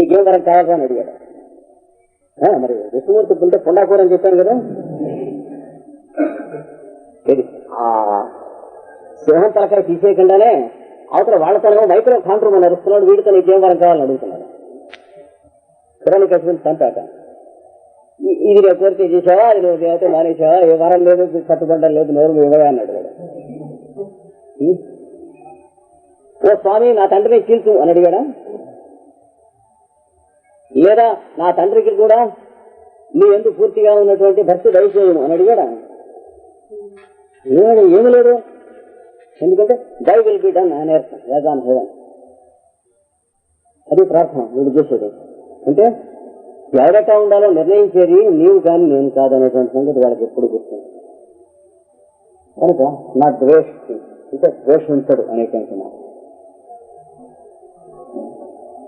నీకేం వరకు కావాలా అని అడిగాడు మరి విష్ణుమూర్తి పుంటే పుండాకూర అని చెప్పాను కదా? ఆ సింహం తలకాయ తీసేయకుండానే అవతల వాళ్ళ తలగా మైక్రో కాంట్రూమ్ అని అరుస్తున్నాడు. వీడితో నీకేం వరం కావాలని అడుగుతున్నాడు. కిరణ్ కట్టుకుని చంపాక ఇది నేను కోరిక చేసావా? ఇది నువ్వు అయితే మానేసావా? ఏ వరం లేదు కట్టుబడ్డం లేదు నోరు ఇవ్వగా అన్నాడు వాడు. ఓ స్వామి నా తండ్రిని చీల్చు అని అడిగాడా? లేదా నా తండ్రికి కూడా నీ ఎందుకు పూర్తిగా ఉన్నటువంటి భక్తి దయచేయము అని అడిగాడా? ఏమడు ఏమి లేదు. ఎందుకంటే బైబిల్ విల్ బి డన్ అని వేదాన్ హోదం అది ప్రార్థన. వీడు చేసేది. అంటే ఎవరట ఉండాలో నిర్ణయించేది నీవు కానీ నేను కాదు అనేటువంటి సంగతి వాళ్ళకి ఎప్పుడు గుర్తుంది. కనుక నా ద్వేష ఇంకా ద్వేషించడు అనేటువంటి మాట.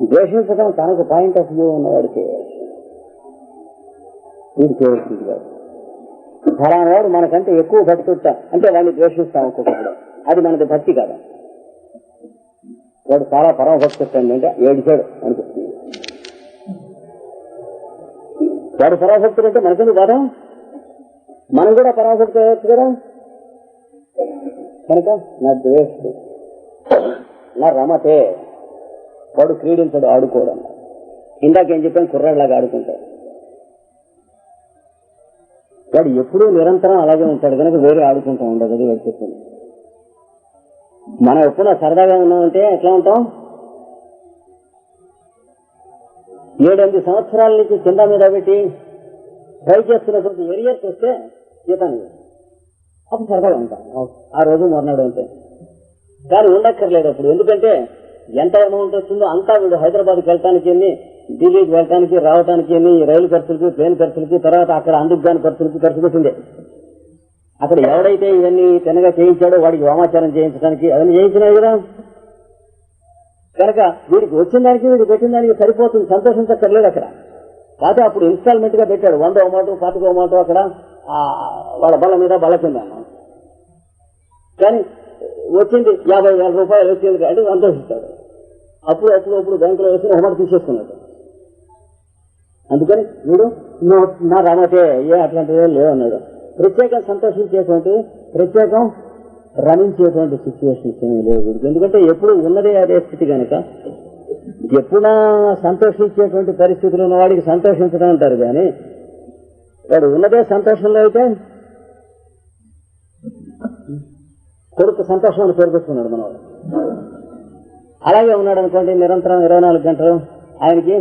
ద్వేషించడం తనకు పాయింట్ ఆఫ్ వ్యూ ఉన్నవాడు చేయవచ్చు వీడు చేయవలసింది కాదు. ఫలానా వాడు మనకంటే ఎక్కువ భక్తి ఉంటా. అంటే వాడిని ద్వేషిస్తాం ఒక్కొక్కడు అది మనది భక్తి కాదు? వాడు చాలా పరమ భక్తి అంటే ఏడిచాడు అనిపిస్తుంది వాడు పరాభక్తుడు అంటే మనకెందుకు బాధ? మనం కూడా పరాభక్తి అవ్వచ్చు కదా? కనుక నా ద్వేషుడు నా రమతే. వాడు క్రీడించడు ఆడుకోవడం ఇందాకేం చెప్పాను? కుర్రాడిలాగా ఆడుకుంటాడు. వాడు ఎప్పుడూ నిరంతరం అలాగే ఉంటాడు కనుక వేరే ఆడుకుంటూ ఉండదు అది వాడు చెప్పింది. మనం ఎప్పుడైనా సరదాగా ఉన్నామంటే ఎట్లా ఉంటాం? ఏడెనిమిది సంవత్సరాల నుంచి కింద మీద పెట్టి ట్రై చేస్తున్నటువంటి ఎరియర్స్ వస్తే జీతం అప్పుడు సరదాగా ఉంటాం. ఆ రోజు మొన్నడు అంతే. కానీ ఉండక్కర్లేదు అప్పుడు. ఎందుకంటే ఎంత అమౌంట్ వస్తుందో అంతా వీడు హైదరాబాద్కి వెళ్ళటానికి ఎన్ని ఢిల్లీకి వెళ్ళటానికి రావటానికి ఎన్ని రైలు ఖర్చులకి ట్రైన్ ఖర్చులకి తర్వాత అక్కడ అందుకు గాని ఖర్చులకి ఖర్చు పెట్టిందే. అక్కడ ఎవడైతే ఇవన్నీ తినగా చేయించాడో వాడికి వామాచారం చేయించడానికి అవన్నీ చేయించినాయి కదా. కనుక వీడికి వచ్చిన దానికి వీడికి పెట్టిన దానికి సరిపోతుంది సంతోషించక్కర్లేదు అక్కడ. కాదు అప్పుడు ఇన్స్టాల్మెంట్గా పెట్టాడు. వంద అమౌంట్ పాతిక అమౌంట్ అక్కడ ఆ, వాళ్ళ బల్ల మీద బల్ల కింద. కానీ వచ్చింది యాభై వేల రూపాయలు వచ్చింది అంటే సంతోషిస్తాడు. అప్పుడు అప్పుడు అప్పుడు బ్యాంకులో వేసి అమౌంట్ తీసేసుకున్నాడు. అందుకని వీడు "నా- రమటే ఏ అట్లాంటివే లేవన్నాడు ప్రత్యేకం సంతోషించేటువంటి ప్రత్యేకం రమించేటువంటి సిచ్యువేషన్స్ ఏమీ లేవు ఎందుకంటే ఎప్పుడు ఉన్నదే అదే స్థితి కనుక ఎప్పుడా సంతోషించేటువంటి పరిస్థితులు ఉన్న వాడికి సంతోషించడం అంటారు కానీ వాడు ఉన్నదే సంతోషంలో అయితే కొడుకు సంతోషం అని పేరు పెట్టుకున్నాడు మనవాడు. అలాగే ఉన్నాడు అనుకోండి నిరంతరం ఇరవై నాలుగు గంటలు ఆయనకి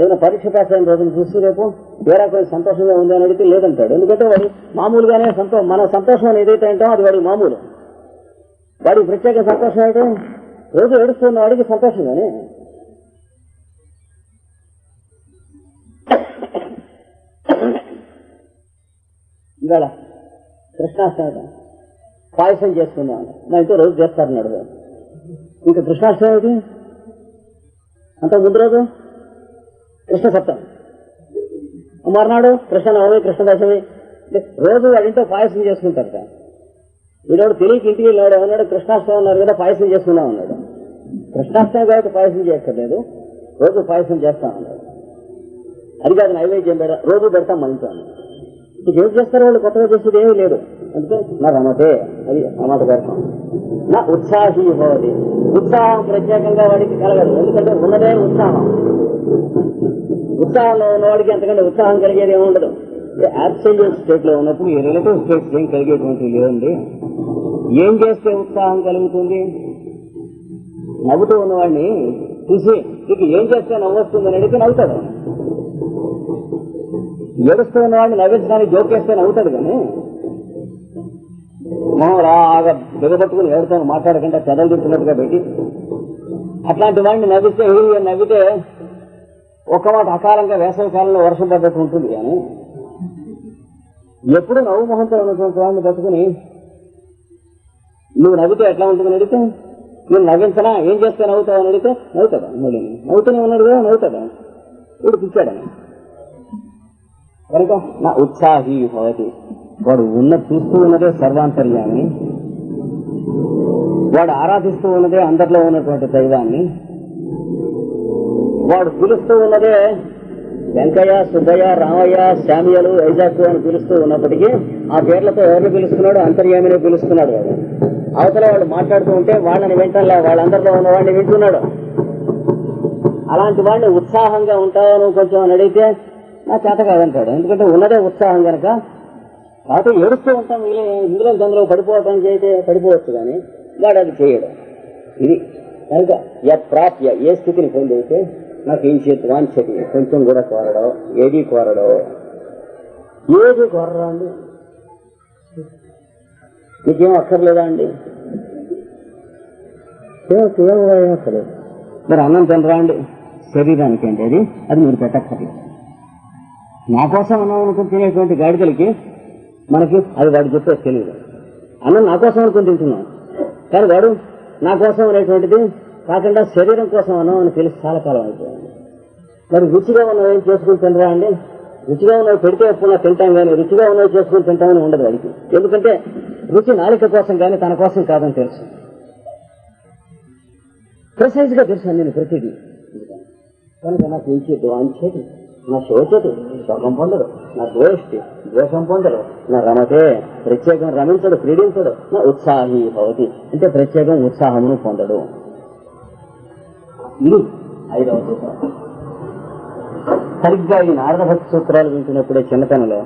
ఏదైనా పరీక్ష పాస్ అయిన రోజును చూసి రేపు వేరే కొంచెం సంతోషంగా ఉంది అని అడిగితే లేదంటాడు. ఎందుకంటే వాడు మామూలుగానే సంతో మన సంతోషం ఏదైతే అంటామో అది వాడికి మామూలు. వాడికి ప్రత్యేక సంతోషం అయితే రోజు ఏడుస్తున్న వాడికి సంతోషంగానే ఇవాళ కృష్ణాష్టమి. పాయసం చేసుకుందాం మా ఇంట్లో రోజు చేస్తారన్నాడు వాడు. ఇంకా కృష్ణాష్టమి ఏమిటి? అంత ముందు రోజు? కృష్ణ సప్తమి మర్నాడు కృష్ణ నవమి కృష్ణ దశమి రోజు వాడింతో పాయసం చేసుకుంటారు. కదా వీడోడు తెలియక ఇంటికి వెళ్ళాడు ఏమన్నాడు? కృష్ణాష్టమి అన్నారు కదా పాయసం చేసుకున్నాం అన్నాడు. కృష్ణాష్టమి కాబట్టి పాయసం చేయక్కర్లేదు. రోజు పాయసం చేస్తాం అన్నాడు. అది కాదు నైవేద్యం రోజు పెడతాం మన ఇంట్లో ఇప్పుడు ఏం చేస్తారు వాళ్ళు? కొత్తగా చేసేది ఏమీ లేదు. అంటే నా రమతే అది అన్నమాట గర్భం నా ఉత్సాహి భవతి ఉత్సాహం ప్రత్యేకంగా వాడికి కలగదు. ఎందుకంటే ఉన్నదే ఉత్సాహం. ఉత్సాహంలో ఉన్నవాడికి ఎంతకంటే ఉత్సాహం కలిగేది ఏముండదు అబ్సల్యూట్ స్టేట్లో ఉన్నప్పుడు ఈ రిలేటివ్ స్టేట్స్ ఏం కలిగేటువంటి లేదండి. ఏం చేస్తే ఉత్సాహం కలుగుతుంది? నవ్వుతూ ఉన్నవాడిని చూసి నీకు ఏం చేస్తే నవ్వొస్తుందని అడిగితే నవ్వుతాడు. ఏడుస్తూ ఉన్నవాడిని నవ్వించడానికి జోకేస్తే నవ్వుతాడు కానీ. మొహం రాగా దిగబట్టుకుని ఏడుతాను మాట్లాడకుండా చెదలు తింటున్నట్టుగా పెట్టి. అట్లాంటి వాడిని నవ్విస్తే నవ్వితే ఒక్క మాట అకాలంగా వేసవి కాలంలో వర్షం పడ్డట్టు ఉంటుంది కానీ. ఎప్పుడు నవ్వు మొహంతో ఉన్నటువంటి వాడిని పట్టుకుని నువ్వు నవ్వితే ఎట్లా ఉంటుందని అడిగితే నువ్వు నవ్వించనా? ఏం చేస్తే నవ్వుతావు? అని అడిగితే నవ్వుతాడా మళ్ళీ నవ్వుతూనే ఉన్నాడు కదా నవ్వుతాడా. ఇప్పుడు పిచ్చాడని కనుక నా ఉత్సాహి భవతి. వాడు ఉన్న చూస్తూ ఉన్నదే సర్వాంతర్యాన్ని వాడు ఆరాధిస్తూ ఉన్నదే అందరిలో ఉన్నటువంటి దైవాన్ని. వాడు పిలుస్తూ ఉన్నదే వెంకయ్య సుబ్బయ్య రామయ్య శామ్యలు వైజాగ్ అని పిలుస్తూ ఉన్నప్పటికీ ఆ పేర్లతో ఎవరిని పిలుస్తున్నాడు అంతర్యామిని పిలుస్తున్నాడు వాడు. అవతల వాళ్ళు మాట్లాడుతూ ఉంటే వాళ్ళని వింటంలా వాళ్ళందరిలో ఉన్న వాడిని వింటున్నాడు. అలాంటి వాడిని ఉత్సాహంగా ఉంటావు నువ్వు కొంచెం అని అడిగితే నా చేత కాదంటాడు. ఎందుకంటే ఉన్నదే ఉత్సాహం కనుక కాబట్టి ఏడుస్తూ ఉంటాం వీళ్ళు ఇందులో అందులో పడిపోవటం చేస్తే పడిపోవచ్చు కానీ వాడు అది చేయడు. ఇది కనుక యత్ప్రాప్య ఏ స్థితిని పొందైతే నాకు ఏం చేతి వాంఛతి? కొంచెం కూడా కోరడో ఏది కోరడో? ఏది కోరరా అండి? మీకేం అక్కర్లేదా అండి? అసలు? మరి అన్నం తినరా అండి? శరీరానికి అండి అది? అది మీరు పెట్టక్కర్లేదు. నా కోసం అన్నం అనుకుని తినేటువంటి గాడిదలకి మనకి అది వాడు చెప్పే తెలియదు. అన్నం నా కోసం అనుకుని తింటున్నాం. కానీ వాడు నా కోసం అనేటువంటిది కాకుండా శరీరం కోసం అన్నం అని తెలిసి చాలా కాలం అయిపోయింది. మరి రుచిగా ఉన్నవి ఏం చేసుకుని తినరా అండి? రుచిగా ఉన్నవి పెడితే ఎప్పుడు తింటాం కానీ రుచిగా ఉన్నవి చేసుకుని తింటామని ఉండదు వాడికి. ఎందుకంటే రుచి నాలిక కోసం కానీ తన కోసం కాదని తెలుసు. ప్రిసైజ్గా తెలుసు నేను ప్రతిదీ. కనుక నాకు ఇంచేది వాంచేది నా శోచతి సుఖం పొందడు నా ద్వేష్టి ద్వేషం పొందడు నా రమతే ప్రత్యేకం రమించడు క్రీడించడు నా ఉత్సాహి భవతి. అంటే ప్రత్యేకం ఉత్సాహమును పొందడు. ఇది ఐదవ సూత్రం. సరిగ్గా ఈ నారదభక్తి సూత్రాలు వింటున్నప్పుడే చిన్నతనంలో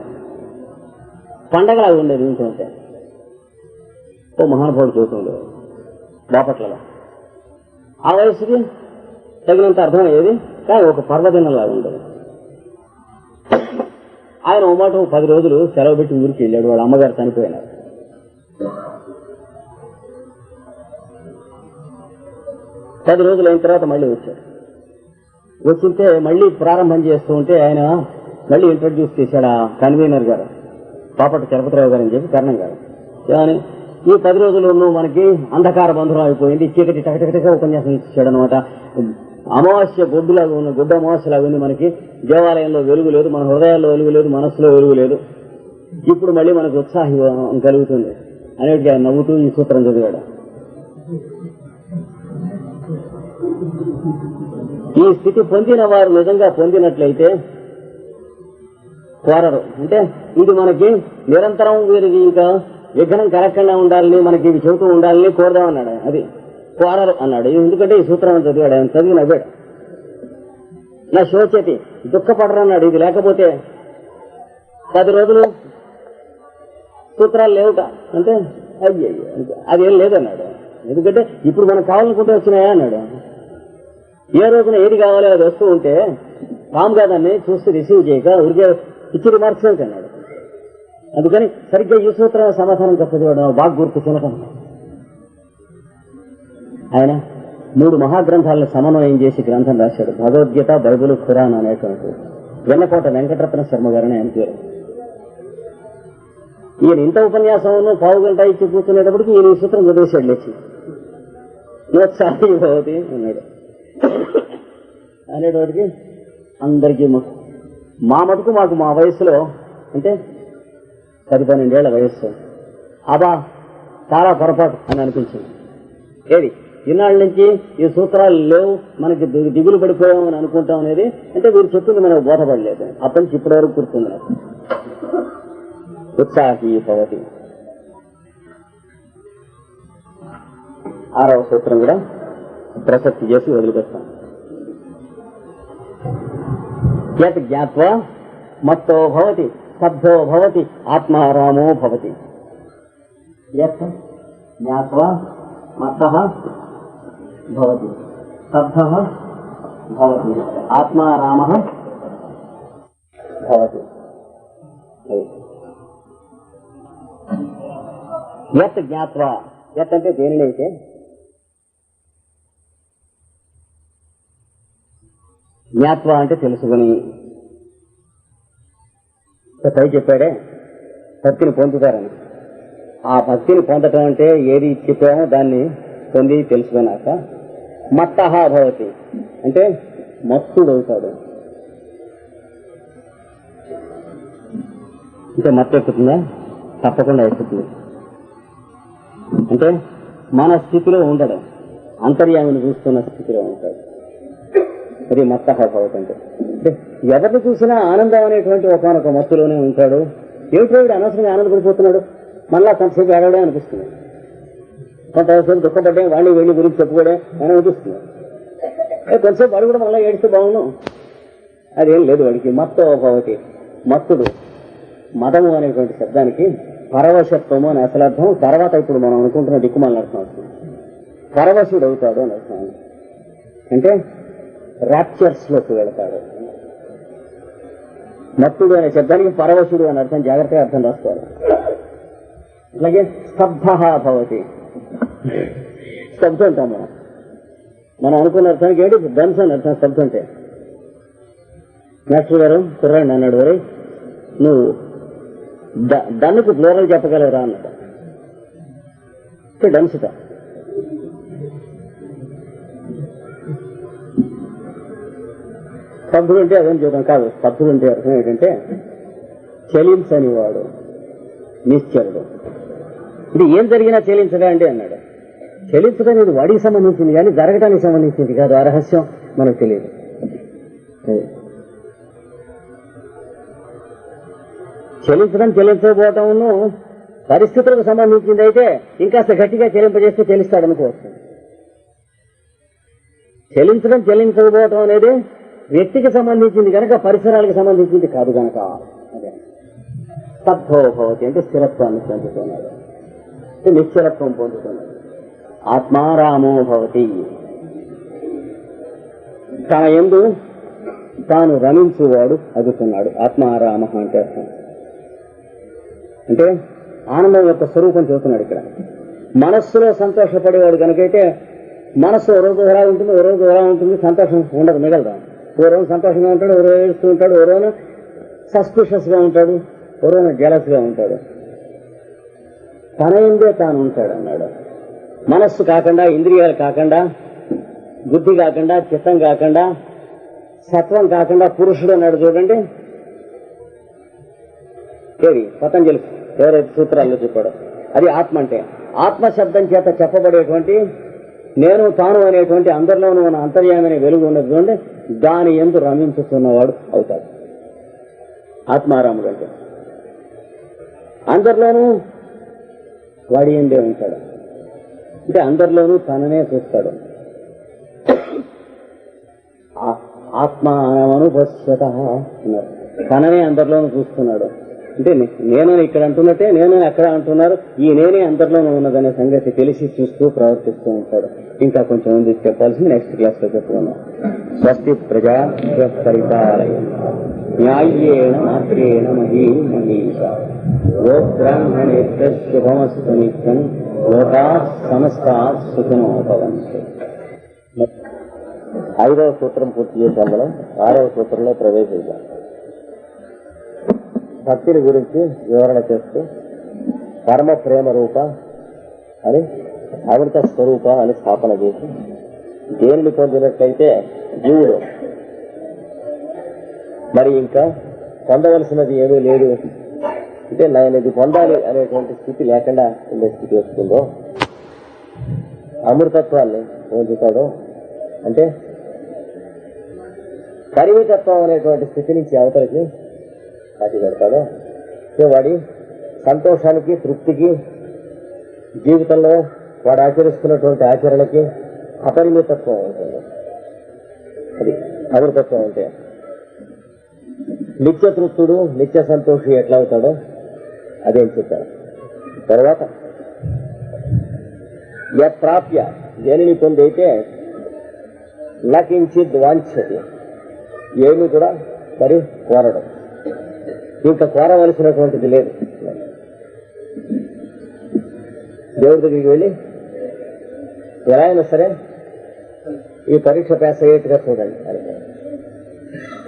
పండగలా ఉండేది వింటుంటే ఓ మహానుభావుడు చూస్తుండే బాపట్లలో. ఆ వయసుకి తగినంత అర్థమయ్యేది కానీ ఒక పర్వదినంలాగా ఉండేది. ఆయన ఓ మాట పది రోజులు సెలవు పెట్టి ఊరికి వెళ్ళాడు. వాడు అమ్మగారు చనిపోయినారు. పది రోజులు అయిన తర్వాత మళ్ళీ వచ్చాడు. వచ్చింటే మళ్ళీ ప్రారంభం చేస్తూ ఉంటే ఆయన మళ్ళీ ఇంట్రడ్యూస్ చేశాడు ఆ కన్వీనర్ గారు. పాపట తిరుపతిరావు గారు అని చెప్పి కరణం గారు. ఏమని? ఈ పది రోజులు మనకి అంధకార బంధురం అయిపోయింది. చీకటి టకటకటగా ఉపన్యాసం ఇచ్చాడు అనమాట అమావాస్య గొడ్డులాగా ఉన్న గుడ్డ అమావాస్యలాగా ఉంది మనకి. దేవాలయంలో వెలుగు లేదు మన హృదయాల్లో వెలుగు లేదు మనసులో వెలుగు లేదు. ఇప్పుడు మళ్ళీ మనకు ఉత్సాహం కలుగుతుంది. అనేటిగా ఆయన నవ్వుతూ ఈ సూత్రం చదివాడు. ఈ స్థితి పొందిన వారు నిజంగా పొందినట్లయితే కోరరు. అంటే ఇది మనకి నిరంతరం వీరికి ఇంకా విఘ్నం కలగకుండా ఉండాలని మనకి ఇవి చెబుతూ ఉండాలని కోరదామన్నాడు అది కోరరు అన్నాడు. ఎందుకంటే ఈ సూత్రం చదివాడు ఆయన చదివి నవ్వాడు నా శోచేతి దుఃఖపడరు అన్నాడు ఇది లేకపోతే పది రోజులు సూత్రాలు లేవుట అంటే అయ్యో అదేం లేదన్నాడు. ఎందుకంటే ఇప్పుడు మనకు కావాలనుకుంటే వచ్చినాయా అన్నాడు. ఏ రోజున ఏది కావాలో అది వస్తూ ఉంటే రామ్ దాన్ని చూసి రిసీవ్ చేయక ఉరికే ఇచ్చి రిమార్క్స్ అన్నాడు అందుకని సరిగ్గా ఈ సూత్రం సమాధానం చెప్పడం బాగా గుర్తు చిలకం ఆయన మూడు మహాగ్రంథాలను సమన్వయం చేసి గ్రంథం రాశాడు. భగవద్గీత బైబుల్ ఖురాన్ అనేటువంటి. వెన్నకోట వెంకటరత్న శర్మ గారని ఆయన పేరు. ఈయన ఇంత ఉపన్యాసం పావు గంట ఇచ్చి కూర్చునేటప్పటికి ఈయన ఈ సూత్రం చదివేశాడు లేచి. ఉత్సాహి భవతి అన్నాడు. అనేటోటికి అందరికీ మా మటుకు మాకు మా వయసులో అంటే పది పన్నెండేళ్ళ వయస్సు. అబా చాలా పొరపాటు అని అనిపించింది. ఏది? ఇన్నాళ్ళ నుంచి ఈ సూత్రాలు లేవు. మనకి దిగులు పడిపోయాం అని అనుకుంటాం అనేది. అంటే వీరు చెప్పింది మనకు బోధపడలేదు. అప్పటి నుంచి ఇప్పటి వరకు కూర్చుంది ఉత్సాహి పవతి ఆరవ సూత్రం కూడా ప్రసక్తి చేసి వదిలిపెడతాం. యత్ జ్ఞాత్వా మత్తో భవతి స్తబ్ధో భవతి ఆత్మారామో భవతి. యత్ జ్ఞాత్వా మత్తః భవతి స్తబ్ధః భవతి ఆత్మారామః భవతి అది. యత్ జ్ఞాత్వా యత్ అంటే దేనినైతే జ్ఞాత్వ అంటే తెలుసుకుని। పై చెప్పాడే భక్తిని పొందుతారని। ఆ భక్తిని పొందటం అంటే ఏది చెప్పామో దాన్ని పొంది తెలుసుకున్నాక మత్తహ భవతి. అంటే మత్తుడవుతాడు అంటే మత్తు ఎక్కుతుందా తప్పకుండా ఎక్కుతుంది అంటే మన స్థితిలో ఉండడం అంతర్యామిని చూస్తున్న స్థితిలో ఉంటాడు. అది మత్తహ భవతి అంటే. అంటే ఎవరిని చూసినా ఆనందం అనేటువంటి ఒకనొక మత్తులోనే ఉంటాడు. ఏమిటో వీడు అనవసరంగా ఆనందపడిపోతున్నాడు? మళ్ళా కొంతసేపు ఏడవడే అనిపిస్తుంది. కొంతసేపు దుఃఖపడ్డాం వాళ్ళు వీళ్ళ గురించి చెప్పుకోవడం అని అనిపిస్తుంది కొంతసేపు వాడు కూడా మళ్ళీ ఏడిస్తే బాగును అదేం లేదు వాడికి. మత్త ఒకటి. మత్తుడు. మతము అనేటువంటి శబ్దానికి పరవశత్వము అని అసలు అర్థం. తర్వాత ఇప్పుడు మనం అనుకుంటున్న దిక్కుమాలని అర్థం అవుతుంది. పరవశుడు అవుతాడు అని అర్థం అంటే ర్యాప్చర్స్లోకి వెళతాడు. మత్తుడు అనే శబ్దానికి పరవశుడు అని అర్థం. జాగ్రత్తగా అర్థం రాసుకోవాలి. అలాగే స్తబ్ధ భవతి. స్తబ్ధం అంటాం మనం. మనం అనుకున్న అర్థానికి ఏంటి? ధన్స్ అని అర్థం స్తబ్ధం అంటే. మాస్టర్ గారు కుర్రాండి అన్నాడు వరే నువ్వు డన్నుకు ప్లోరల్ చెప్పగలరా అన్నాడు డన్సుట స్తబ్దుడు అంటే అదేం చూద్దాం కాదు. స్తబ్దుడు అంటే అర్థం ఏంటంటే చెలించని వాడు నిశ్చరుడు. ఇది ఏం జరిగినా చెల్లించగా అండి అన్నాడు. చెలించడం ఇది వాడికి సంబంధించింది కానీ జరగటానికి సంబంధించింది కాదు. ఆ రహస్యం మనకు తెలియదు. చెల్లించడం చెల్లించకపోవటంను పరిస్థితులకు సంబంధించింది అయితే ఇంకాస్త గట్టిగా చెల్లింపజేస్తే చెల్లిస్తాడు అనుకోవచ్చు చెల్లించడం చెల్లించకపోవటం అనేది వ్యక్తికి సంబంధించింది కనుక పరిసరాలకు సంబంధించింది కాదు కనుక అదే. స్తబ్ధో అంటే స్థిరత్వాన్ని పొందుతున్నాడు నిశ్చలత్వం పొందుతున్నాడు ఆత్మారామో భవతి. తన ఎందు తాను రమించువాడు అదుతున్నాడు ఆత్మారామ అంటే అర్థం. అంటే ఆనందం యొక్క స్వరూపం చూస్తున్నాడు ఇక్కడ. మనస్సులో సంతోషపడేవాడు కనుకైతే మనస్సు ఓ రోజు ఎలా ఉంటుంది ఓ రోజు ఎలా ఉంటుంది సంతోషం ఉండదు మిగలదా. ఓ రోజు సంతోషంగా ఉంటాడు ఓ రోజు ఏడుస్తూ ఉంటాడు ఓ రోజు సస్పిషియస్గా ఉంటాడు ఓ రోజు జలస్గా ఉంటాడు. తన ఎందే తాను ఉంటాడు అన్నాడు మనస్సు కాకుండా ఇంద్రియాలు కాకుండా బుద్ధి కాకుండా చిత్తం కాకుండా సత్వం కాకుండా పురుషుడు అన్నాడు చూడండి. ఏది? పతంజలి ఎవరైతే సూత్రాల్లో చెప్పాడు. అది ఆత్మ అంటే. ఆత్మ శబ్దం చేత చెప్పబడేటువంటి నేను తాను అనేటువంటి అందరిలోనూ ఉన్న అంతర్యామైన వెలుగు ఉన్నది చూడండి. దాని ఎందు రమించుతున్నవాడు అవుతాడు. ఆత్మారాముడు అంటే. అందరిలోనూ వాడి ఉంటాడు? అంటే అందరిలోనూ తననే చూస్తాడు. ఆ- అన్నారు. తననే అందరిలోనూ చూస్తున్నాడు. అంటే నేను నేనని ఇక్కడ అంటున్నట్టే నేనని అక్కడ అంటున్నారు. ఈ నేనే అందరిలోనూ ఉన్నదనే సంగతి తెలిసి చూస్తూ ప్రవర్తిస్తూ ఉంటాడు. ఇంకా కొంచెం ఉంది చెప్పాల్సింది నెక్స్ట్ క్లాస్లో చెప్పుకున్నాం స్వస్తి ప్రజా పరిపాలయ న్యాయేణ మాత్రేణ మహీ మహీష ఓ బ్రాహ్మణేభ్య శుభమస్తు నిత్యం లోకా సమస్తా సుఖినో భవంతు ఐదవ సూత్రం పూర్తి చేశాం మనం ఆరవ సూత్రంలో ప్రవేశించాం భక్తిని గురించి వివరణ చేస్తూ పరమ ప్రేమ రూప అని అమృత స్వరూప అని స్థాపన చేసి దేనిని పొందినట్లయితే జీవుడు. మరి ఇంకా పొందవలసినది ఏమీ లేదు. అంటే నేను ఇది పొందాలి అనేటువంటి స్థితి లేకుండా ఉండే స్థితి వస్తుందో అమృతత్వాన్ని పొందుతాడో అంటే పరిమితత్వం అనేటువంటి స్థితి నుంచి అవతలికి పాటి పెడతాడు సో వాడి సంతోషానికి తృప్తికి జీవితంలో వాడు ఆచరిస్తున్నటువంటి ఆచరణకి అపరిమితత్వం ఉంటుంది. అది అమృతత్వం అంటే. నిత్య తృప్తుడు నిత్య సంతోషి ఎట్లా అవుతాడో అదేం చెప్పారు. తర్వాత యత్ప్రాప్య దేనిని పొందైతే నకించిద్ వాంఛతి. ఏమి కూడా మరి కోరడం. ఇంకా కోరవలసినటువంటిది లేదు. దేవుడి దగ్గరికి వెళ్ళి ఎలా అయినా సరే ఈ పరీక్ష పేస అయ్యేట్టుగా చూడండి అని.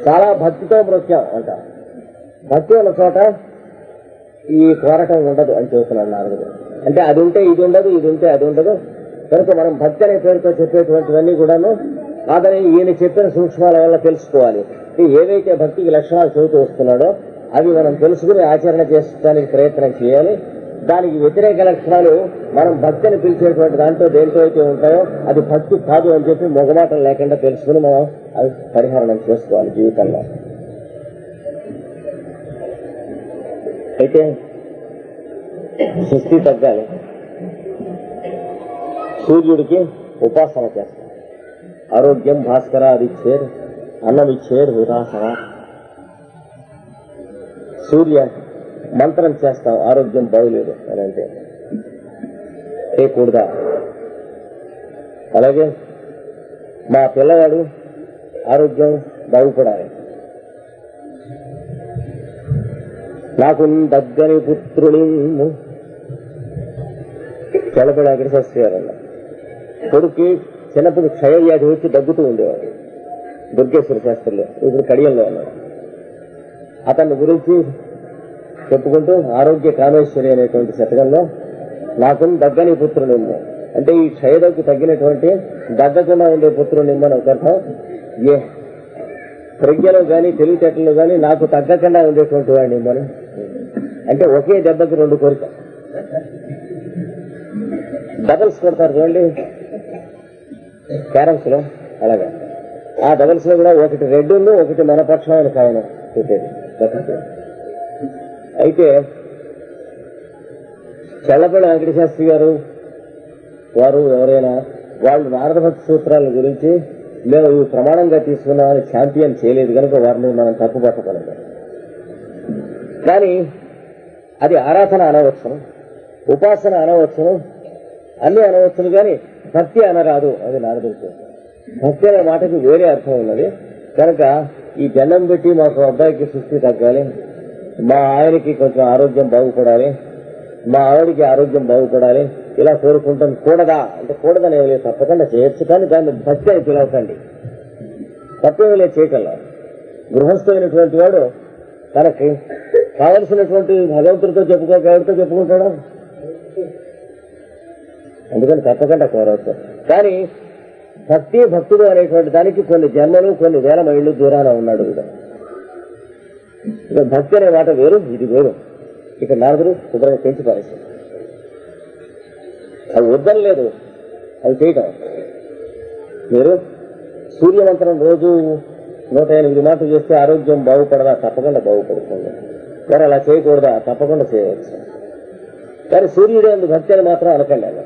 చాలా భక్తితో మృత్యం అంట. భక్తి ఉన్న చోట ఈ కోరటం ఉండదు అని చెబుతున్నాడు నారదుడు. అంటే అది ఉంటే ఇది ఉండదు ఇది ఉంటే అది ఉండదు. కనుక మనం భక్తి అనే పేరుతో చెప్పేటువంటివన్నీ కూడాను అతని ఈయన చెప్పిన సూక్ష్మాల వల్ల తెలుసుకోవాలి. ఏవైతే భక్తికి లక్షణాలు చెబుతూ వస్తున్నాడో అవి మనం తెలుసుకుని ఆచరణ చేసుకోవడానికి ప్రయత్నం చేయాలి. దానికి వ్యతిరేక లక్షణాలు మనం భక్తిని పిలిచేటువంటి దాంట్లో దేంతో అయితే ఉంటాయో అది భక్తి కాదు అని చెప్పి మొగమాటం లేకుండా తెలుసుకుని మనం అది పరిహరణం చేసుకోవాలి జీవితంలో. అయితే సృష్టి తగ్గాలి. సూర్యుడికి ఉపాసన చేస్తాం. ఆరోగ్యం భాస్కర అది చేరు అన్నం ఇచ్చేరు విరాసన సూర్య మంత్రం చేస్తాం ఆరోగ్యం బాగులేదు అని అంటే. చేయకూడదా? అలాగే మా పిల్లవాడు ఆరోగ్యం బాగుపడాలి. నాకు దగ్గని పుత్రుని తెలపడి అక్కడ శాస్త్రి కొడుక్కి చిన్నప్పుడు క్షయవ్యాధి వచ్చి దగ్గుతూ ఉండేవాడు. దుర్గేశ్వర శాస్త్రిలో ఇప్పుడు కడియంలో ఉన్నాడు. అతని గురించి చెప్పుకుంటూ ఆరోగ్య కామేశ్వరి అనేటువంటి శతకంలో నాకు దగ్గని పుత్రుడు అంటే ఈ క్షయదగ్గు తగ్గినటువంటి దగ్గకుండా ఉండే పుత్రుడు ఉందని ఒక అర్థం. ఏ ప్రజ్ఞలో కానీ తెలివితేటలో కానీ నాకు తగ్గకుండా ఉండేటువంటి వాడిని ఇమ్మని అంటే ఒకే దెబ్బకి రెండు కోరిక. డబల్స్ కొడతారు చూడండి. క్యారమ్స్లో అలాగా. ఆ డబల్స్లో కూడా ఒకటి రెడ్ ఒకటి మనపక్షం అని కాయన పెట్టేది. అయితే చల్లపల్లి వెంకట శాస్త్రి గారు వారు ఎవరైనా వాళ్ళు నారదభక్తి సూత్రాల గురించి మేము ఇవి ప్రమాణంగా తీసుకున్నామని ఛాంపియన్ చేయలేదు కనుక వారిని మనం తప్పు పట్టగలం కానీ అది ఆరాధన అనవచ్చును ఉపాసన అనవచ్చును అన్ని అనవచ్చును కానీ భక్తి అనరాదు అది నారద భక్తి అనే మాటకి వేరే అర్థం ఉన్నది. కనుక ఈ దండం పెట్టి మాకు అబ్బాయికి సృష్టి తగ్గాలి మా ఆయనకి కొంచెం ఆరోగ్యం బాగుపడాలి మా ఆవిడికి ఆరోగ్యం బాగుపడాలి ఇలా కోరుకుంటాం. కూడదా? అంటే కూడదని ఏమి లేదు తప్పకుండా చేయొచ్చు కానీ దాన్ని భక్తి అని పిలవకండి. తప్పేమీ లేదు చేయటంలో. గృహస్థమైనటువంటి వాడు తనకి కావలసినటువంటి భగవంతుడితో చెప్పుకోక ఎవరితో చెప్పుకుంటాడా? అందుకని తప్పకుండా కోరవచ్చు కానీ భక్తి భక్తుడు అనేటువంటి దానికి కొన్ని జన్మలు కొన్ని వేల మైళ్ళు దూరాన ఉన్నాడు ఇక. భక్తి అనే మాట వేరు ఇది వేరు. ఇక నారదుడు శుభ్రంగా పెంచి పారేశారు అవి వద్దని లేదు అవి చేయటం. మీరు సూర్యమంత్రం రోజు నూట ఎనిమిది మాటలు చేస్తే ఆరోగ్యం బాగుపడదా? తప్పకుండా బాగుపడుతుంది. మరి అలా చేయకూడదా? తప్పకుండా చేయవచ్చు. కానీ సూర్యుడు ఎందుకు భక్తి అని మాత్రం అనకండి అలా.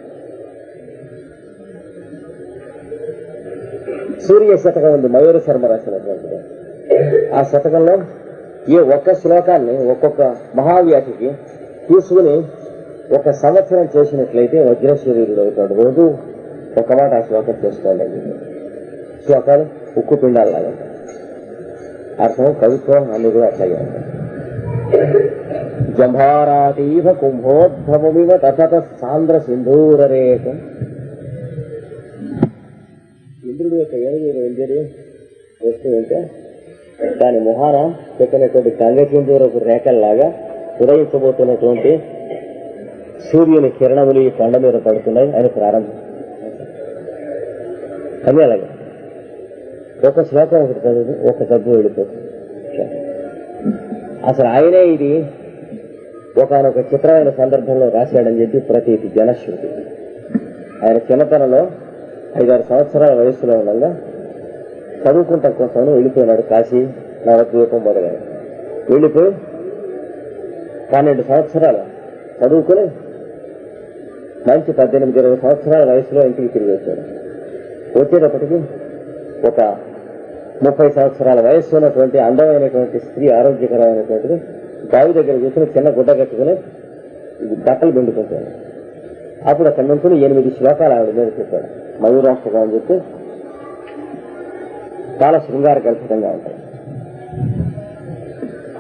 సూర్య శతకం ఉంది మయూర శర్మ రాసినటువంటిది. ఆ శతకంలో ఈ ఒక్క శ్లోకాన్ని ఒక్కొక్క మహావ్యాధికి తీసుకుని ఒక సంవత్సరం చేసినట్లయితే వజ్రశరీరుడు అవుతాడు. రోజు ఒక మాట ఆ శ్లోకం చేసుకోండి. శ్లోకాలు ఉక్కు పిండాలలాగా అర్థం కవిత్వం అన్ని కూడా అట్లాగే జంభారాతీవ కుంభోద్భవమివ తతత సాంద్ర సింధూరరేఖం. ఇంద్రుడు యొక్క ఏనుగు ఇంజరి వస్తూ ఉంటే దాని మొహాన పెట్టినటువంటి గంగకిందూరపు రేఖల్లాగా ఉదయించబోతున్నటువంటి సూర్యుని కిరణములు ఈ కొండ మీద పడుతున్నాయి అని ప్రారంభం. అది అలాగే. ఒక శ్లోకం ఒకటి చదువు ఒక సబ్బు వెళ్ళిపోతుంది. అసలు ఆయనే ఇది ఒకనొక చిత్రమైన సందర్భంలో రాశాడని చెప్పి ప్రతి జనశ్రుతి. ఆయన చిన్నతనంలో ఐదారు సంవత్సరాల వయసులో ఉండగా చదువుకుంటాం కోసం వెళ్ళిపోయినాడు కాశీ నవద్వీపం మొదలైన వెళ్ళిపోయి పన్నెండు సంవత్సరాలు చదువుకుని మంచి పద్దెనిమిది ఇరవై సంవత్సరాల వయసులో ఇంటికి తిరిగి వచ్చాడు. వచ్చేటప్పటికి ఒక ముప్పై సంవత్సరాల వయస్సు ఉన్నటువంటి అందమైనటువంటి స్త్రీ ఆరోగ్యకరమైనటువంటిది బావి దగ్గర కూర్చుని చిన్న గుడ్డ కట్టుకుని బట్టలు పిండుకుంటాడు అప్పుడు అక్కడ నుంచి ఎనిమిది శ్లోకాలు ఆవిడ మీద చెప్పాడు. మయూరాష్ట్రగా అని చెప్పి చాలా శృంగార కల్పితంగా ఉంటాయి.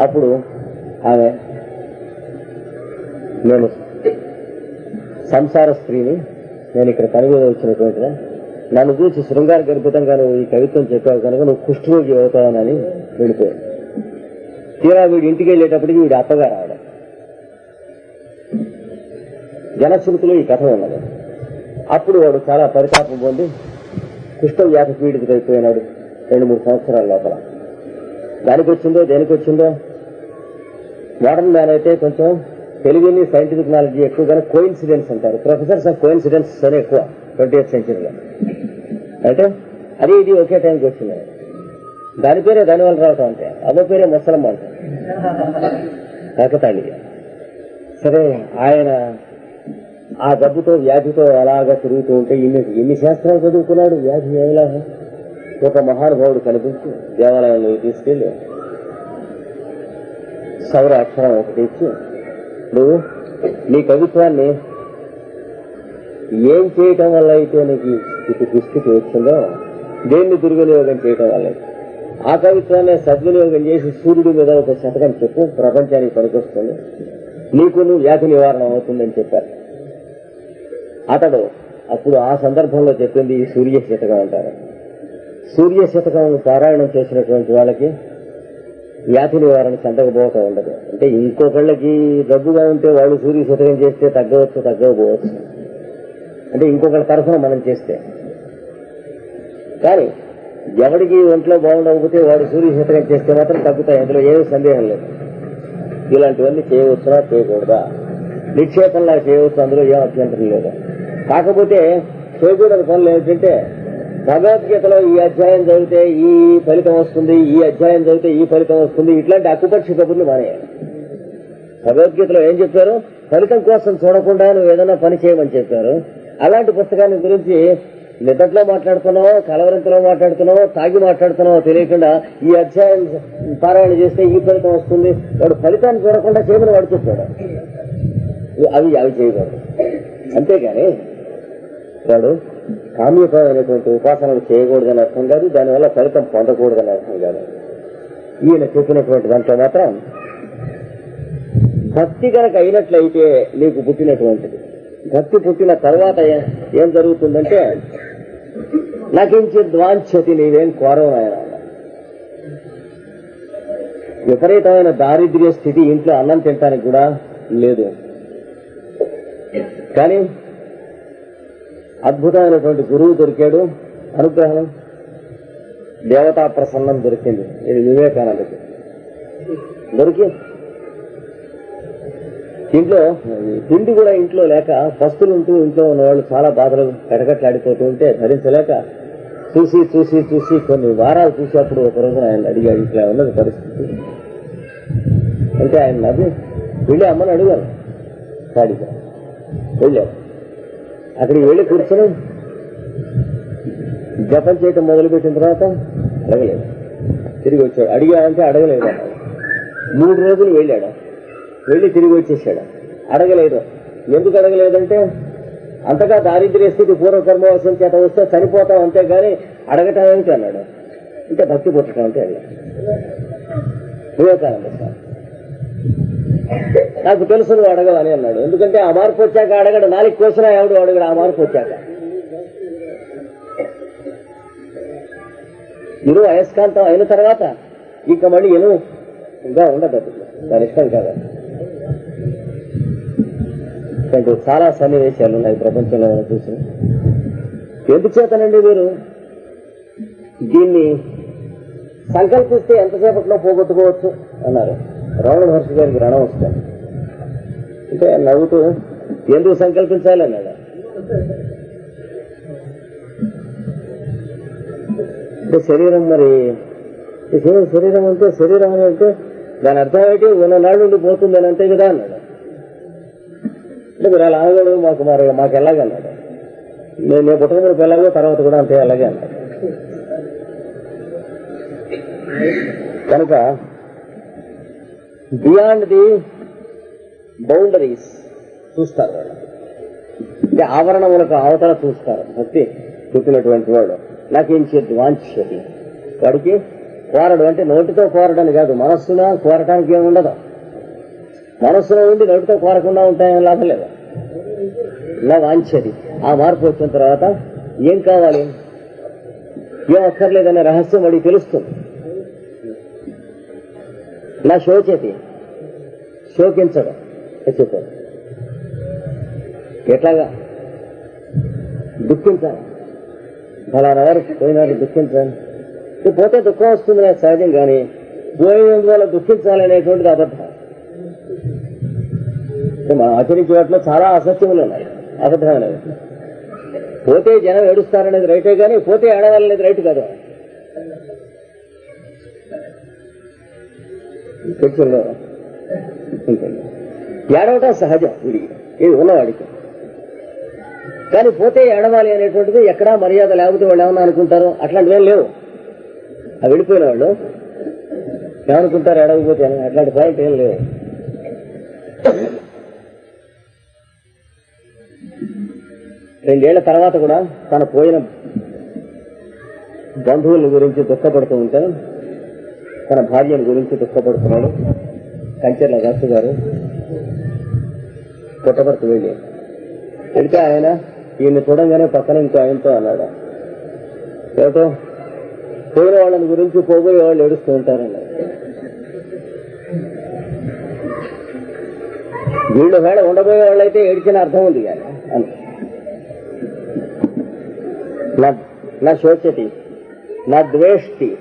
అప్పుడు ఆమె నేను సంసార స్త్రీని నేను ఇక్కడ కనుగోలు వచ్చినటువంటి నన్ను చూసి శృంగార గర్భితంగా నువ్వు ఈ కవిత్వం చెప్పావు కనుక నువ్వు కుష్ఠరోగి అవుతావనని వెళ్ళిపోయాడు తీరా వీడి ఇంటికి వెళ్ళేటప్పటికి వీడి అత్తగారు ఆవిడ. జనశ్రుతిలో ఈ కథ ఉన్నది. అప్పుడు వాడు చాలా పరితాపం పొంది కుష్ఠ వ్యాధి పీడితుడైపోయినాడు రెండు మూడు సంవత్సరాల లోపల. దానికి వచ్చిందో దేనికి వచ్చిందో మోడర్న్ మ్యాన్ అయితే కొంచెం తెలివిని సైంటిఫిక్ నాలెడ్జ్ ఎక్కువగానే కోయిన్సిడెన్స్ అంటారు. ప్రొఫెసర్స్ ఆఫ్ కోయిన్సిడెన్స్ అని ఎక్కువ ట్వంటీ ఎయిత్ సెంచరీలో. అంటే అది ఇది ఒకే టైంకి వచ్చింది. దాని పేరే దానివల్ల రావటం అంటే అదో పేరే ముసలమ్మ అంటే. సరే ఆయన ఆ జబ్బుతో వ్యాధితో అలాగా తిరుగుతూ ఉంటే ఇన్ని ఎన్ని శాస్త్రాలు చదువుకున్నాడు వ్యాధి ఏమిలా? ఒక మహానుభావుడు కనిపించి దేవాలయంలో తీసుకెళ్ళి సౌర అక్షరం ఒకటి ఇచ్చి నువ్వు నీ కవిత్వాన్ని ఏం చేయటం వల్ల అయితే నీకు ఇటు దుస్థితి వచ్చిందో దేన్ని దుర్వినియోగం చేయటం వల్ల ఆ కవిత్వాన్ని సద్వినియోగం చేసి సూర్యుడి మీద ఒక శతకం చెప్పు ప్రపంచానికి పనికొస్తుంది. నీకు నువ్వు వ్యాధి నివారణ అవుతుందని చెప్పారు. అతడు అప్పుడు ఆ సందర్భంలో చెప్పింది ఈ సూర్య శతకం అంటారు. సూర్య శతకం పారాయణం చేసినటువంటి వాళ్ళకి వ్యాధి నివారణ చెందకపోవటం ఉండదు. అంటే ఇంకొకళ్ళకి దగ్గుగా ఉంటే వాళ్ళు సూర్య శతకం చేస్తే తగ్గవచ్చు తగ్గకపోవచ్చు. అంటే ఇంకొకటి తరఫున మనం చేస్తే. కానీ ఎవడికి ఒంట్లో బాగుండకపోతే వాడు సూర్య చేస్తే మాత్రం తగ్గుతాయి. అందులో ఏమీ సందేహం లేదు. ఇలాంటివన్నీ చేయవచ్చునా? చేయకూడదా? నిక్షేపంలా చేయవచ్చు. అందులో ఏం అభ్యంతరం లేదు. కాకపోతే చేయకూడని పనులు ఏమిటంటే భగవద్గీతలో ఈ అధ్యాయం చదివితే ఈ ఫలితం వస్తుంది ఈ అధ్యాయం చదివితే ఈ ఫలితం వస్తుంది. ఇట్లాంటి అక్కుపక్షి కబుర్లు మానేయాలి. భగవద్గీతలో ఏం చెప్పారు? ఫలితం కోసం చూడకుండా నువ్వు ఏదైనా పని చేయమని చెప్పారు. అలాంటి పుస్తకాన్ని గురించి నిద్దట్లో మాట్లాడుతున్నావో కలవరింతలో మాట్లాడుతున్నావో తాగి మాట్లాడుతున్నావో తెలియకుండా ఈ అధ్యాయం పారాయణ చేస్తే ఈ ఫలితం వస్తుంది. వాడు ఫలితాన్ని చూడకుండా చేయమని వాడు చెప్తాడు అవి అవి చేయకూడదు. అంతేగాని వాడు కామ్యపరమైనటువంటి ఉపాసనలు చేయకూడదని అర్థం కాదు దానివల్ల ఫలితం పొందకూడదని అర్థం కాదు. ఈయన చెప్పినటువంటి దాంట్లో మాత్రం భక్తి గనక అయినట్లయితే నీకు పుట్టినటువంటిది. భక్తి పుట్టిన తర్వాత ఏం జరుగుతుందంటే నకించి ద్వాంఛతి నీవేం కోరవు ఆయన విపరీతమైన దారిద్ర్య స్థితి ఇంట్లో అన్నం తినడానికి కూడా లేదు. కానీ అద్భుతమైనటువంటి గురువు దొరికాడు అనుగ్రహం దేవతా ప్రసన్నం దొరికింది. ఇది వివేకానందకి. దొరికి ఇంట్లో తిండి కూడా ఇంట్లో లేక పస్తులు ఉంటూ ఇంట్లో ఉన్న వాళ్ళు చాలా బాధలు కటకట్లాడిపోతూ ఉంటే ధరించలేక చూసి చూసి చూసి కొన్ని వారాలు చూసేప్పుడు ఒక రోజున ఆయన అడిగాడు ఇట్లా ఉన్నది పరిస్థితి? అంటే ఆయన నవ్వి వెళ్ళి అమ్మని అడిగారు ఖాళీగా వెళ్ళారు అక్కడికి వెళ్ళి కూర్చొని జపం చేయటం మొదలుపెట్టిన తర్వాత అడగలేదు. తిరిగి వచ్చాడు. అడిగాడంటే అడగలేదు. మూడు రోజులు వెళ్ళాడు. వెళ్ళి తిరిగి వచ్చేసాడు. అడగలేదు. ఎందుకు అడగలేదంటే అంతగా దారిద్ర్య స్థితి పూర్వకర్మవశం చేత వస్తే చనిపోతాం అంతే కానీ అడగటం ఏమిటి అన్నాడు. ఇంకా భక్తి పుట్టడం అంటే అన్నాడు వివేకానంద సార్ నాకు తెలుసు నువ్వు అడగవని అన్నాడు. ఎందుకంటే ఆ మార్పు వచ్చాక అడగడు. నాలుగు కోసినా ఎవడు అడగడు? ఆ మార్పు వచ్చాక. ఇరు అయస్కాంతం అయిన తర్వాత ఇంకా మళ్ళీ ఎను ఇంకా ఉండదు అది. దాని ఇష్టం కాదు. ఇలాంటి చాలా సన్నివేశాలు ఉన్నాయి ప్రపంచంలో మనం చూసి. ఎందుచేతనండి మీరు దీన్ని సంకల్పిస్తే ఎంతసేపట్లో పోగొట్టుకోవచ్చు? అన్నారు. రావణ మహర్షి గారికి రణం వస్తాడు అంటే నవ్వుతూ ఎందుకు సంకల్పించాలి? అన్నాడు. అంటే శరీరం మరి శరీరం అంటే శరీరం అని అంటే దాని అర్థం ఏంటి ఉన్న నాడు నుండి పోతుంది అని అంతే కదా అన్నాడు. అంటే మీరు అలా అనగలడు మాకు మరి మాకు ఎలాగే అన్నాడు నేను నేను పుట్టకముడికి ఎలాగో తర్వాత కూడా అంతే అలాగే అన్నాడు కనుక బియాండ్ ది బౌండరీస్ చూస్తారు. వాళ్ళు అంటే ఆవరణములకు అవతల చూస్తారు. భక్తి చూపినటువంటి వాడు. నాకేంచేది వాంఛది వాడికి కోరడు అంటే నోటితో కోరడని కాదు మనస్సున కోరటానికి ఏమి మనసులో ఉండి నోటితో కోరకుండా ఉంటాయని లాభం లేదు. ఇలా వాంఛది ఆ మార్పు వచ్చిన తర్వాత ఏం కావాలి? ఏం అక్కర్లేదనే రహస్యం వాడికి తెలుస్తుంది. నా శోచేతి శోకించడం. చెప్పారు. ఎట్లాగా? దుఃఖించాలి. ఫలానా వారు పోయినారు దుఃఖించాలి పోతే దుఃఖం వస్తుంది నాకు సహజం కానీ పోయినందువల్ల దుఃఖించాలనేటువంటిది అబద్ధం. మనం ఆచరించే వాటిలో చాలా అసత్యములు ఉన్నాయి అబద్ధమైనవి పోతే జనం ఏడుస్తారనేది రైటే కానీ పోతే ఏడవాలనేది రైట్ కాదు. చర్చల్లో ఏడవటం సహజం. ఇది ఇది ఉన్నవాడికి. కానీ పోతే ఏడవాలి అనేటువంటిది ఎక్కడా మర్యాద లేకపోతే వాళ్ళు ఏమన్నా అనుకుంటారు అట్లాంటివి ఏం లేవు. అవి వెళ్ళిపోయిన వాళ్ళు ఏమనుకుంటారు ఏడవకపోతే అట్లాంటి పాయింట్ ఏం లేవు. రెండేళ్ళ తర్వాత కూడా తన పోయిన బంధువుల గురించి దుఃఖపడుతూ ఉంటే తన భార్యను గురించి దుఃఖపడుతున్నాడు. కంచెర్ల దత్తు గారు పుట్టపర్తి వెళ్ళి. వెళితే ఆయన ఈయన్ని చూడంగానే పక్కన ఇంకో ఆయనతో అన్నాడు. ఏమిటో? పోయిన వాళ్ళని గురించి పోగోయే వాళ్ళు ఏడుస్తూ ఉంటారండి వీళ్ళు వేళ ఉండబోయే వాళ్ళైతే ఏడిచిన అర్థం ఉంది కానీ నా నా శోచతి నా ద్వేష్టి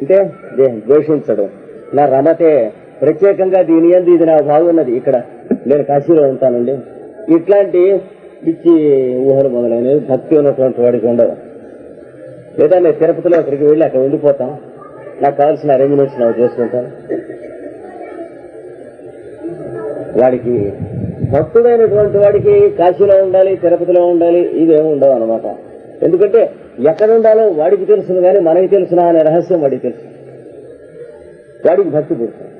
అంటే దే- ద్వేషించడం. నా రమతే ప్రత్యేకంగా దీని ఎందు ఇది నా బాగున్నది ఇక్కడ నేను కాశీలో ఉంటానండి. ఇట్లాంటి పిచ్చి ఊహలు మొదలైనవి భక్తి ఉన్నటువంటి వాడికి ఉండవు. లేదా నేను తిరుపతిలో అక్కడికి వెళ్ళి అక్కడ ఉండిపోతాం. నాకు కావాల్సిన అరేంజ్మెంట్స్ నాకు చేసుకుంటాను. వాడికి భక్తుడైనటువంటి వాడికి కాశీలో ఉండాలి తిరుపతిలో ఉండాలి ఇవేమి ఉండవు అనమాట ఎందుకంటే ఎక్కడ ఉండాలో వాడికి తెలుసును కానీ మనకి తెలుసునా అనే రహస్యం వాడికి తెలుసు. వాడికి భక్తి పుడుతుంది.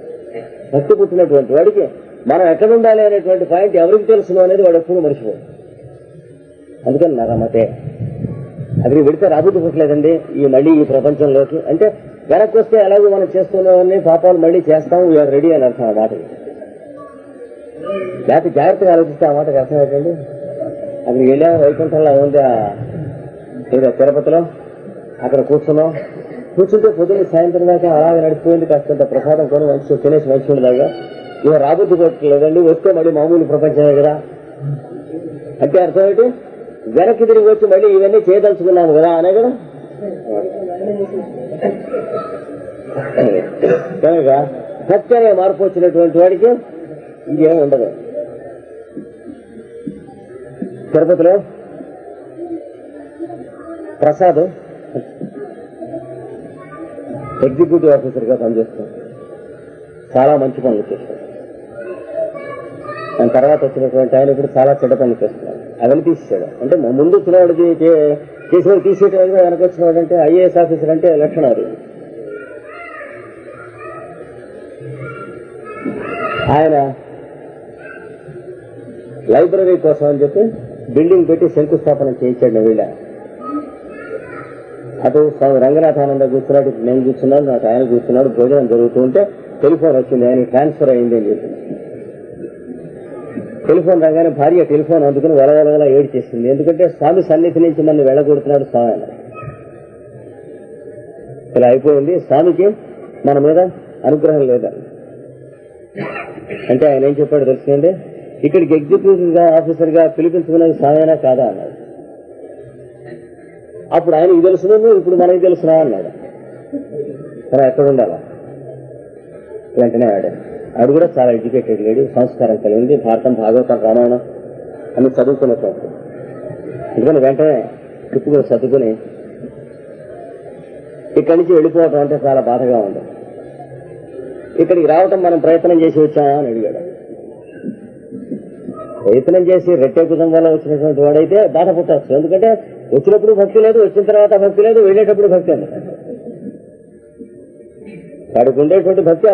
భక్తి పుట్టినటువంటి వాడికి మనం ఎక్కడ ఉండాలి అనేటువంటి పాయింట్ ఎవరికి తెలుసును అనేది వాడు ఎప్పుడు మర్చిపోదు అందుకని నరమతే అది విడితే రాబుద్ధి పుట్టలేదండి. ఈ మళ్ళీ ఈ ప్రపంచంలోకి అంటే వెనక్కి వస్తే ఎలాగో మనం చేస్తున్నామని పాపాలు మళ్ళీ చేస్తాం వీఆర్ రెడీ అని అర్థం ఆ మాట. లేకపోతే జాగ్రత్తగా ఆలోచిస్తే ఆ మాటకు అర్థం ఏంటండి? అది వెళ్ళా వైకుంఠంలో ఉంది ఏదో తిరుపతిలో? అక్కడ కూర్చున్నాం కూర్చుంటే పొద్దున్న సాయంత్రం దాకా అలాగే నడిచిపోయింది కాస్తంత ప్రసాదం కొని మంచి తినేసి మంచి ఉండదాగా ఇక రాబుద్ది కొట్టలేదండి వస్తే మళ్ళీ మామూలు ప్రపంచమే కదా. అంటే అర్థం ఏంటి? వెనక్కి తిరిగి వచ్చి మళ్ళీ ఇవన్నీ చేయదలుచుకున్నాము కదా అనే కదా? కనుక భక్తి మార్పు వచ్చినటువంటి వాడికి ఇదేం ఉండదు. తిరుపతిలో ప్రసాద్ ఎగ్జిక్యూటివ్ ఆఫీసర్గా పనిచేస్తాడు. చాలా మంచి పనులు చేస్తాడు. ఆయన తర్వాత వచ్చినటువంటి ఆయన ఇప్పుడు చాలా చెడ్డ పనులు చేస్తున్నాడు. అవన్నీ తీసేసాడు అంటే ముందు వచ్చినవాడికి చేసిన తీసేటవాడు వెనక వచ్చినవాడు అంటే ఐఏఎస్ ఆఫీసర్ అంటే లక్షణాలు. ఆయన లైబ్రరీ కోసం అని చెప్పి బిల్డింగ్ పెట్టి శంకుస్థాపన చేయించాడు వీళ్ళ. అటు స్వామి రంగనాథానంద కూర్చున్నాడు నేను కూర్చున్నాను నాకు ఆయన కూర్చున్నాడు భోజనం జరుగుతూ ఉంటే టెలిఫోన్ వచ్చింది ఆయన ట్రాన్స్ఫర్ అయింది అని చెప్పి. టెలిఫోన్ రాగానే భార్య టెలిఫోన్ అందుకుని వలవలవల ఏడు చేసింది ఎందుకంటే స్వామి సన్నిధి నుంచి నన్ను వెళ్ళగొడుతున్నాడు స్వామి అన్నాడు. ఇలా అయిపోయింది. స్వామికి మన మీద అనుగ్రహం లేదా? అంటే ఆయన ఏం చెప్పాడు తెలుసుకుంటే ఇక్కడికి ఎగ్జిక్యూటివ్గా ఆఫీసర్గా పిలిపించుకున్నది స్వామి కాదా అన్నాడు. అప్పుడు ఆయనకి తెలుసును ఇప్పుడు మనకి తెలుసునా అన్నాడు. మనం ఎక్కడ ఉండాలా? వెంటనే ఆడాడు. ఆడు కూడా చాలా ఎడ్యుకేటెడ్ లేడీ సంస్కారం కలిగింది భారతం భాగవతం రామాయణం అని చదువుకున్నటువంటి అందుకని వెంటనే తిప్పుకొని చదువుకుని ఇక్కడి నుంచి వెళ్ళిపోవటం అంటే చాలా బాధగా ఉంది. ఇక్కడికి రావటం మనం ప్రయత్నం చేసి వచ్చామా అని అడిగాడు. ప్రయత్నం చేసి రెట్టే వల్ల వచ్చినటువంటి వాడైతే బాధపడతారు ఎందుకంటే వచ్చినప్పుడు భక్తి లేదు వచ్చిన తర్వాత భక్తి లేదు వెళ్ళేటప్పుడు భక్తి ఉంది వాడికి ఉండేటువంటి భక్తి